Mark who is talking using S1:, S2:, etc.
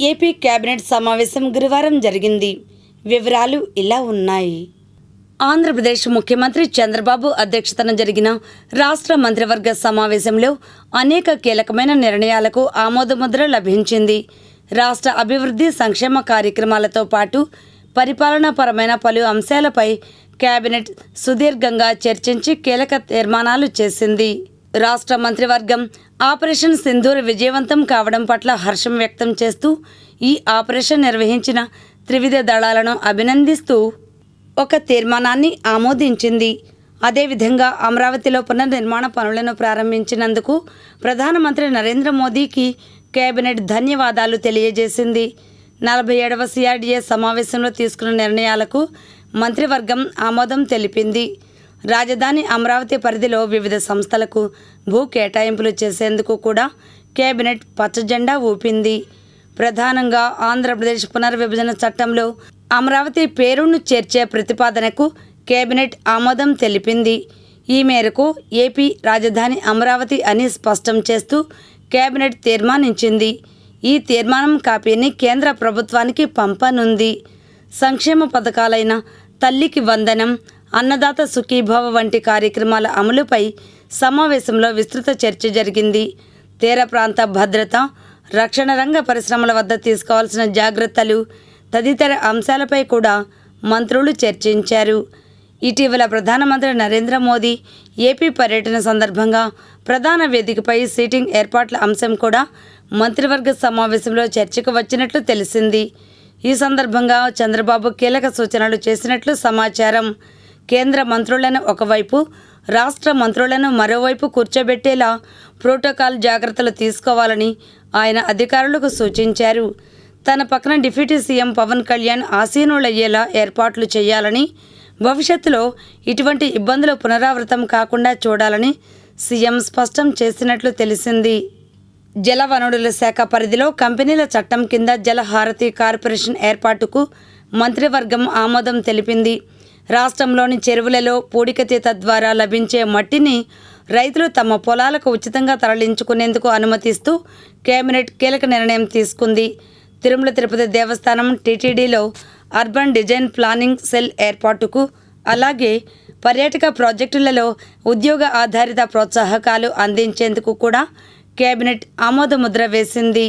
S1: AP cabinet సమావేశం గురువారం జరిగింది. వివరాలు ఇలా ఉన్నాయి. ఆంధ్రప్రదేశ్ ముఖ్యమంత్రి చంద్రబాబు అధ్యక్షతన జరిగిన రాష్ట్ర మంత్రివర్గ సమావేశంలో అనేక కీలకమైన నిర్ణయాలకు ఆమోదముద్ర లభించింది. రాష్ట్ర అభివృద్ధి సంక్షేమ కార్యక్రమాలతో పాటు పరిపాలనాపరమైన పలు అంశాలపై కేబినెట్ సుదీర్ఘంగా చర్చించి కీలక తీర్మానాలు చేసింది. రాష్ట్ర మంత్రివర్గం ఆపరేషన్ సింధూర్ విజయవంతం కావడం పట్ల హర్షం వ్యక్తం చేస్తూ ఈ ఆపరేషన్ నిర్వహించిన త్రివిధ దళాలను అభినందిస్తూ ఒక తీర్మానాన్ని ఆమోదించింది. అదేవిధంగా అమరావతిలో పునర్నిర్మాణ పనులను ప్రారంభించినందుకు ప్రధానమంత్రి నరేంద్ర మోదీకి కేబినెట్ ధన్యవాదాలు తెలియజేసింది. నలభై ఏడవ సిఆర్డీఏ సమావేశంలో తీసుకున్న నిర్ణయాలకు మంత్రివర్గం ఆమోదం తెలిపింది. రాజధాని అమరావతి పరిధిలో వివిధ సంస్థలకు భూ కేటాయింపులు చేసేందుకు కూడా కేబినెట్ పచ్చజెండా ఊపింది. ప్రధానంగా ఆంధ్రప్రదేశ్ పునర్విభజన చట్టంలో అమరావతి పేరును చేర్చే ప్రతిపాదనకు కేబినెట్ ఆమోదం తెలిపింది. ఈ మేరకు ఏపీ రాజధాని అమరావతి అని స్పష్టం చేస్తూ కేబినెట్ తీర్మానించింది. ఈ తీర్మానం కాపీని కేంద్ర ప్రభుత్వానికి పంపనుంది. సంక్షేమ పథకాలైన తల్లికి వందనం అన్నదాత సుఖీభవ వంటి కార్యక్రమాల అమలుపై సమావేశంలో విస్తృత చర్చ జరిగింది. తీర ప్రాంత భద్రత రక్షణ రంగ పరిశ్రమల వద్ద తీసుకోవాల్సిన జాగ్రత్తలు తదితర అంశాలపై కూడా మంత్రులు చర్చించారు. ఇటీవల ప్రధానమంత్రి నరేంద్ర మోదీ ఏపీ పర్యటన సందర్భంగా ప్రధాన వేదికపై సీటింగ్ ఏర్పాట్ల అంశం కూడా మంత్రివర్గ సమావేశంలో చర్చకు వచ్చినట్లు తెలిసింది. ఈ సందర్భంగా చంద్రబాబు కీలక సూచనలు చేసినట్లు సమాచారం. కేంద్ర మంత్రులను ఒకవైపు రాష్ట్ర మంత్రులను మరోవైపు కూర్చోబెట్టేలా ప్రోటోకాల్ జాగ్రత్తలు తీసుకోవాలని ఆయన అధికారులకు సూచించారు. తన పక్కన డిప్యూటీ సీఎం పవన్ కళ్యాణ్ ఆసీనులయ్యేలా ఏర్పాట్లు చేయాలని భవిష్యత్తులో ఇటువంటి ఇబ్బందులు పునరావృతం కాకుండా చూడాలని సీఎం స్పష్టం చేసినట్లు తెలిసింది. జలవనరుల శాఖ పరిధిలో కంపెనీల చట్టం కింద జలహారతి కార్పొరేషన్ ఏర్పాటుకు మంత్రివర్గం ఆమోదం తెలిపింది. రాష్ట్రంలోని చెరువులలో పూడికతీత ద్వారా లభించే మట్టిని రైతులు తమ పొలాలకు ఉచితంగా తరలించుకునేందుకు అనుమతిస్తూ కేబినెట్ కీలక నిర్ణయం తీసుకుంది. తిరుమల తిరుపతి దేవస్థానం టీటీడీలో అర్బన్ డిజైన్ ప్లానింగ్ సెల్ ఏర్పాటుకు అలాగే పర్యాటక ప్రాజెక్టులలో ఉద్యోగ ఆధారిత ప్రోత్సాహకాలు అందించేందుకు కూడా కేబినెట్ ఆమోదముద్ర వేసింది.